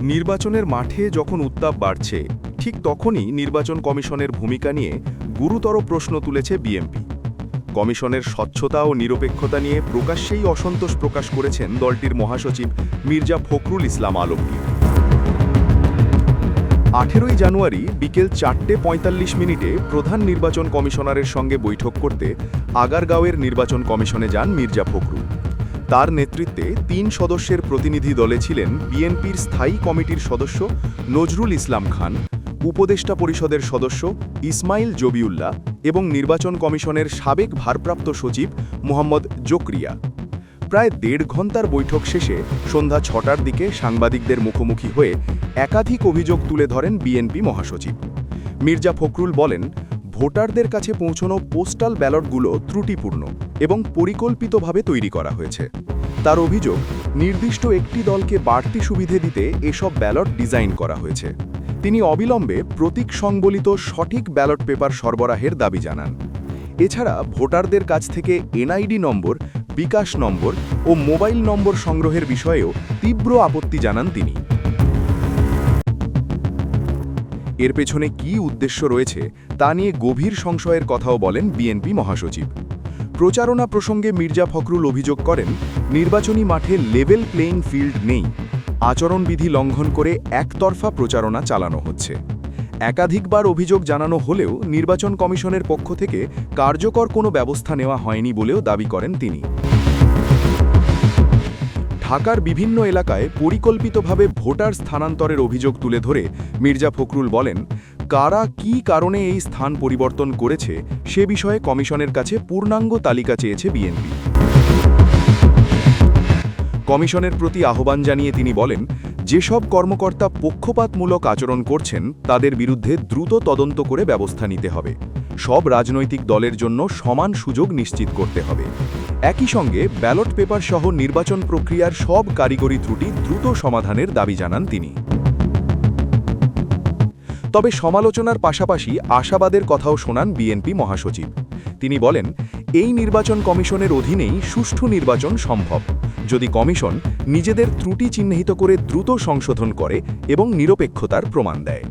নির্বাচনের মাঠে যখন উত্তাপ বাড়ছে, ঠিক তখনই নির্বাচন কমিশনের ভূমিকা নিয়ে গুরুতর প্রশ্ন তুলেছে বিএমপি কমিশনের স্বচ্ছতা ও নিরপেক্ষতা নিয়ে প্রকাশ্যেই অসন্তোষ প্রকাশ করেছেন দলটির মহাসচিব মির্জা ফখরুল ইসলাম আলমগীর। আঠেরোই জানুয়ারি বিকেল চারটে পঁয়তাল্লিশ মিনিটে প্রধান নির্বাচন কমিশনারের সঙ্গে বৈঠক করতে আগারগাঁওয়ের নির্বাচন কমিশনে যান মির্জা ফখরুল। তার নেতৃত্বে তিন সদস্যের প্রতিনিধি দলে ছিলেন বিএনপির স্থায়ী কমিটির সদস্য নজরুল ইসলাম খান, উপদেষ্টা পরিষদের সদস্য ইসমাইল জবিউল্লাহ এবং নির্বাচন কমিশনের সাবেক ভারপ্রাপ্ত সচিব মোহাম্মদ জোকরিয়া। প্রায় দেড় ঘণ্টার বৈঠক শেষে সন্ধ্যা ছটার দিকে সাংবাদিকদের মুখোমুখি হয়ে একাধিক অভিযোগ তুলে ধরেন বিএনপি মহাসচিব। মির্জা ফখরুল বলেন, ভোটারদের কাছে পৌঁছনো পোস্টাল ব্যালটগুলো ত্রুটিপূর্ণ। এবং পরিকল্পিতভাবে তৈরি করা হয়েছে। তার অভিযোগ, নির্দিষ্ট একটি দলকে বাড়তি সুবিধে দিতে এসব ব্যালট ডিজাইন করা হয়েছে। তিনি অবিলম্বে প্রতীক সংবলিত সঠিক ব্যালট পেপার সরবরাহের দাবি জানান। এছাড়া ভোটারদের কাছ থেকে এনআইডি নম্বর, বিকাশ নম্বর ও মোবাইল নম্বর সংগ্রহের বিষয়েও তীব্র আপত্তি জানান তিনি। এর পেছনে কী উদ্দেশ্য রয়েছে, তা নিয়ে গভীর সংশয়ের কথাও বলেন বিএনপি মহাসচিব। প্রচারণা প্রসঙ্গে মির্জা ফখরুল অভিযোগ করেন, নির্বাচনী মাঠে লেভেল প্লেইং ফিল্ড নেই। আচরণবিধি লঙ্ঘন করে একতরফা প্রচারণা চালানো হচ্ছে। একাধিকবার অভিযোগ জানানো হলেও নির্বাচন কমিশনের পক্ষ থেকে কার্যকর কোনো ব্যবস্থা নেওয়া হয়নি বলেও দাবি করেন তিনি। ঢাকার বিভিন্ন এলাকায় পরিকল্পিতভাবে ভোটার স্থানান্তরের অভিযোগ তুলে ধরে মির্জা ফখরুল বলেন কারা কী কারণে এই স্থান পরিবর্তন করেছে সে বিষয়ে কমিশনের কাছে পূর্ণাঙ্গ তালিকা চেয়েছে বিএনপি। কমিশনের প্রতি আহ্বান জানিয়ে তিনি বলেন, যেসব কর্মকর্তা পক্ষপাতমূলক আচরণ করছেন, তাদের বিরুদ্ধে দ্রুত তদন্ত করে ব্যবস্থা নিতে হবে। সব রাজনৈতিক দলের জন্য সমান সুযোগ নিশ্চিত করতে হবে। একই সঙ্গে ব্যালট পেপার সহ নির্বাচন প্রক্রিয়ার সব কারিগরি ত্রুটি দ্রুত সমাধানের দাবি জানান তিনি। তবে সমালোচনার পাশাপাশি আশাবাদের কথাও শোনান বিএনপি মহাসচিব। তিনি বলেন, এই নির্বাচন কমিশনের অধীনেই সুষ্ঠু নির্বাচন সম্ভব। যদি কমিশন নিজেদের ত্রুটি চিহ্নিত করে দ্রুত সংশোধন করে এবং নিরপেক্ষতার প্রমাণ দেয়।